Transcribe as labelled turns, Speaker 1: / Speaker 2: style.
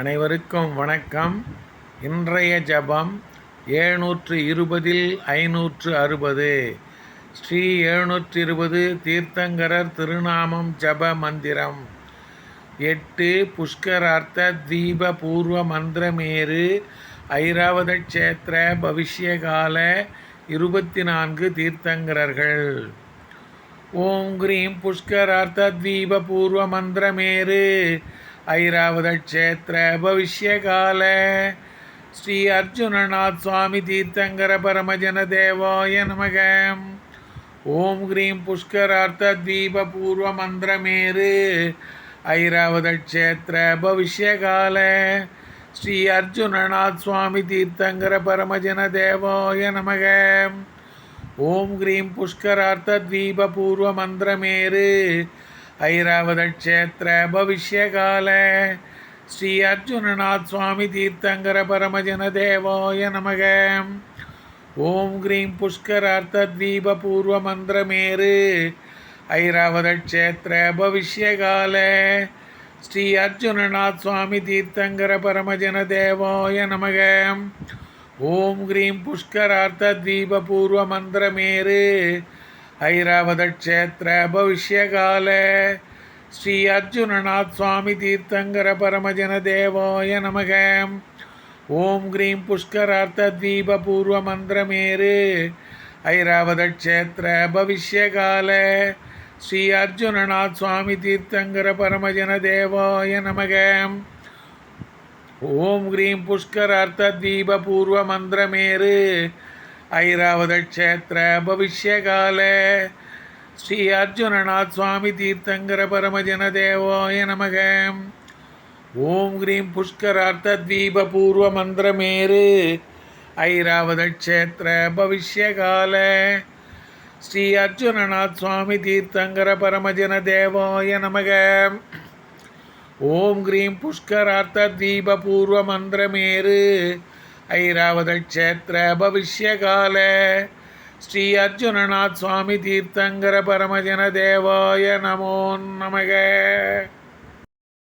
Speaker 1: அனைவருக்கும் வணக்கம். இன்றைய ஜபம் ஏழ்நூற்று இருபதில் ஐநூற்று அறுபது. ஸ்ரீ எழுநூற்று இருபது தீர்த்தங்கரர் திருநாமம் ஜப மந்திரம். எட்டு புஷ்கரார்த்த தீப பூர்வ மந்திரமேரு ஐராவத க்ஷேத்திர பவிஷ்யகால இருபத்தி நான்கு தீர்த்தங்கரர்கள். ஓம் கிரீம் புஷ்கரார்த்த தீப பூர்வ மந்திரமேரு ஐராவத க்ஷேத்திர பவிஷ்யகால ஸ்ரீ அர்ஜுனநாத் சுவாமி தீர்த்தங்கர பரமஜன தேவாய நமக. ஓம் கிரீம் புஷ்கரார்த்த தீப பூர்வ மந்திரமேரு ஐராவத க்ஷேத்திர பவிஷ்யகால ஸ்ரீ அர்ஜுனநாத் சுவாமி தீர்த்தங்கர பரமஜன தேவாய நமக. ஓம் கிரீம் புஷ்கரார்த்த தீப பூர்வ மந்திரமேரு ஐராவத க்ஷேத்திர பவிஷ்யகால. ஸ்ரீ அர்ஜுனநாத் சுவாமி தீர்த்தங்கர பரமஜன தேவாய நமக. ஓம் கிரீம் புஷ்கரார்த்த தீப பூர்வ மந்திரமேரு ஐராவத க்ஷேத்திர பவிஷ்யகால. ஸ்ரீ அர்ஜுனநாத் சுவாமி தீர்த்தங்கர பரமஜன தேவாய நமக. ஓம் கிரீம் புஷ்கரார்த்த தீப பூர்வ மந்திரமேரு ஐராவத க்ஷேத்திர பவிஷ்யகால ஸ்ரீ அர்ஜுனநாத் சுவாமி தீர்த்தங்கர பரமஜன தேவாய நமக. ஓம் கிரீம் புஷ்கரார்த்த தீப பூர்வ மந்திரமேரு ஐராவத க்ஷேத்திர பவிஷ்யகால ஸ்ரீ அர்ஜுனநாத் சுவாமி தீர்த்தங்கர பரமஜன தேவாய நமக. ஓம் கிரீம் ஐராவதக்ஷேத்திர பவிஷ்யகால ஸ்ரீ அர்ஜுனநாத் சுவாமி தீர்த்தங்கர பரமஜன தேவாய நமக. ஓம் கிரீம் புஷ்கரார்த்த தீப பூர்வ மந்திரமேரு ஐராவதக்ஷேத்திர பவிஷ்யகால ஸ்ரீ அர்ஜுனநாத் சுவாமி தீர்த்தங்கர பரமஜன தேவாய நமக. ஓம் கிரீம் புஷ்கரார்த்த தீப பூர்வ மந்திரமேரு ஐராவத க்ஷேத்திர பவிஷ்யகால ஸ்ரீ அர்ஜுனநாத் சுவாமி தீர்த்தங்கர பரமஜன தேவாய நமோ நமக.